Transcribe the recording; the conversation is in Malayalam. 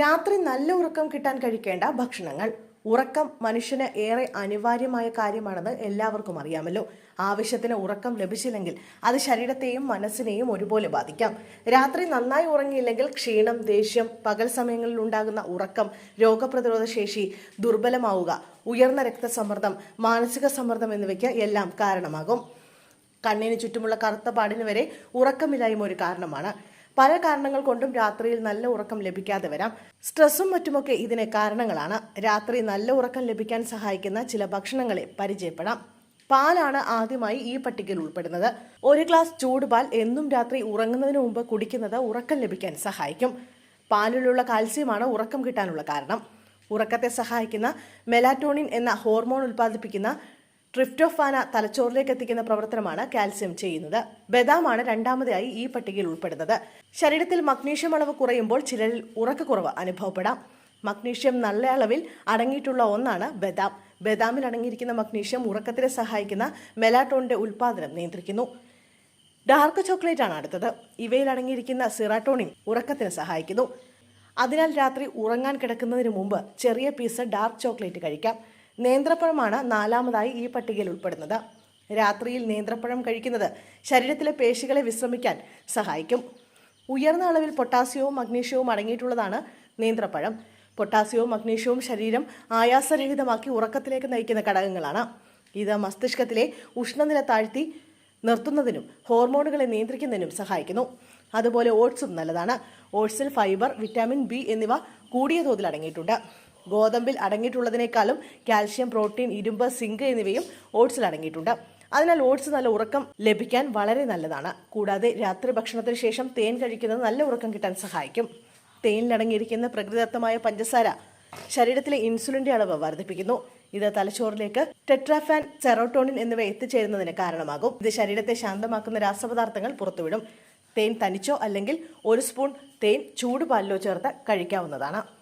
രാത്രി നല്ല ഉറക്കം കിട്ടാൻ കഴിക്കേണ്ട ഭക്ഷണങ്ങൾ. ഉറക്കം മനുഷ്യന് ഏറെ അനിവാര്യമായ കാര്യമാണെന്ന് എല്ലാവർക്കും അറിയാമല്ലോ. ആവശ്യത്തിന് ഉറക്കം ലഭിച്ചില്ലെങ്കിൽ അത് ശരീരത്തെയും മനസ്സിനെയും ഒരുപോലെ ബാധിക്കാം. രാത്രി നന്നായി ഉറങ്ങിയില്ലെങ്കിൽ ക്ഷീണം ദേഷ്യം പകൽ സമയങ്ങളിൽ ഉണ്ടാകുന്ന ഉറക്കം രോഗപ്രതിരോധ ശേഷി ദുർബലമാവുക ഉയർന്ന രക്തസമ്മർദ്ദം മാനസിക സമ്മർദ്ദം എന്നിവയ്ക്ക് എല്ലാം കാരണമാകും. കണ്ണിന് ചുറ്റുമുള്ള കറുത്ത പാടിന് വരെ ഉറക്കമില്ലായ്മ ഒരു കാരണമാണ്. പല കാരണങ്ങൾ കൊണ്ടും രാത്രിയിൽ നല്ല ഉറക്കം ലഭിക്കാതെ വരാം. സ്ട്രെസ്സും മറ്റുമൊക്കെ ഇതിന് കാരണങ്ങളാണ്. രാത്രി നല്ല ഉറക്കം ലഭിക്കാൻ സഹായിക്കുന്ന ചില ഭക്ഷണങ്ങളെ പരിചയപ്പെടാം. പാലാണ് ആദ്യമായി ഈ പട്ടികയിൽ ഉൾപ്പെടുന്നത്. ഒരു ഗ്ലാസ് ചൂടുപാൽ എന്നും രാത്രി ഉറങ്ങുന്നതിന് മുമ്പ് കുടിക്കുന്നത് ഉറക്കം ലഭിക്കാൻ സഹായിക്കും. പാലിലുള്ള കാൽസ്യമാണ് ഉറക്കം കിട്ടാനുള്ള കാരണം. ഉറക്കത്തെ സഹായിക്കുന്ന മെലാറ്റോണിൻ എന്ന ഹോർമോൺ ഉൽപ്പാദിപ്പിക്കുന്ന ട്രിപ്റ്റോഫാന തലച്ചോറിലേക്ക് എത്തിക്കുന്ന പ്രവർത്തനമാണ് കാൽസ്യം ചെയ്യുന്നത്. ബദാമാണ് രണ്ടാമതായി ഈ പട്ടികയിൽ ഉൾപ്പെടുന്നത്. ശരീരത്തിൽ മഗ്നീഷ്യം അളവ് കുറയുമ്പോൾ ചിലരിൽ ഉറക്കക്കുറവ് അനുഭവപ്പെടാം. മഗ്നീഷ്യം നല്ല അളവിൽ അടങ്ങിയിട്ടുള്ള ഒന്നാണ് ബദാം. ബദാമിൽ അടങ്ങിയിരിക്കുന്ന മഗ്നീഷ്യം ഉറക്കത്തിനെ സഹായിക്കുന്ന മെലാട്ടോണിന്റെ ഉൽപ്പാദനം നിയന്ത്രിക്കുന്നു. ഡാർക്ക് ചോക്ലേറ്റ് ആണ് അടുത്തത്. ഇവയിൽ അടങ്ങിയിരിക്കുന്ന സിറാട്ടോണിൻ ഉറക്കത്തിന് സഹായിക്കുന്നു. അതിനാൽ രാത്രി ഉറങ്ങാൻ കിടക്കുന്നതിന് മുമ്പ് ചെറിയ പീസ് ഡാർക്ക് ചോക്ലേറ്റ് കഴിക്കാം. നേന്ത്രപ്പഴമാണ് നാലാമതായി ഈ പട്ടികയിൽ ഉൾപ്പെടുന്നത്. രാത്രിയിൽ നേന്ത്രപ്പഴം കഴിക്കുന്നത് ശരീരത്തിലെ പേശികളെ വിശ്രമിക്കാൻ സഹായിക്കും. ഉയർന്ന അളവിൽ പൊട്ടാസ്യവും മഗ്നീഷ്യവും അടങ്ങിയിട്ടുള്ളതാണ് നേന്ത്രപ്പഴം. പൊട്ടാസ്യവും മഗ്നീഷ്യവും ശരീരം ആയാസരഹിതമാക്കി ഉറക്കത്തിലേക്ക് നയിക്കുന്ന ഘടകങ്ങളാണ്. ഇത് മസ്തിഷ്കത്തിലെ ഉഷ്ണനില താഴ്ത്തി നിർത്തുന്നതിനും ഹോർമോണുകളെ നിയന്ത്രിക്കുന്നതിനും സഹായിക്കുന്നു. അതുപോലെ ഓട്സും നല്ലതാണ്. ഓട്സിൽ ഫൈബർ വിറ്റാമിൻ ബി എന്നിവ കൂടിയ തോതിൽ അടങ്ങിയിട്ടുണ്ട്. ഗോതമ്പിൽ അടങ്ങിയിട്ടുള്ളതിനേക്കാളും കാൽഷ്യം പ്രോട്ടീൻ ഇരുമ്പ് സിങ്ക് എന്നിവയും ഓട്സിൽ അടങ്ങിയിട്ടുണ്ട്. അതിനാൽ ഓട്സ് നല്ല ഉറക്കം ലഭിക്കാൻ വളരെ നല്ലതാണ്. കൂടാതെ രാത്രി ഭക്ഷണത്തിന് ശേഷം തേൻ കഴിക്കുന്നത് നല്ല ഉറക്കം കിട്ടാൻ സഹായിക്കും. തേനിലടങ്ങിയിരിക്കുന്ന പ്രകൃതിദത്തമായ പഞ്ചസാര ശരീരത്തിലെ ഇൻസുലിന്റെ അളവ് വർദ്ധിപ്പിക്കുന്നു. ഇത് തലച്ചോറിലേക്ക് ടെട്രാഫാൻ സെറോട്ടോണിൻ എന്നിവ എത്തിച്ചേരുന്നതിന് കാരണമാകും. ഇത് ശരീരത്തെ ശാന്തമാക്കുന്ന രാസപദാർത്ഥങ്ങൾ പുറത്തുവിടും. തേൻ തനിച്ചോ അല്ലെങ്കിൽ ഒരു സ്പൂൺ തേൻ ചൂടുപാലിലോ ചേർത്ത് കഴിക്കാവുന്നതാണ്.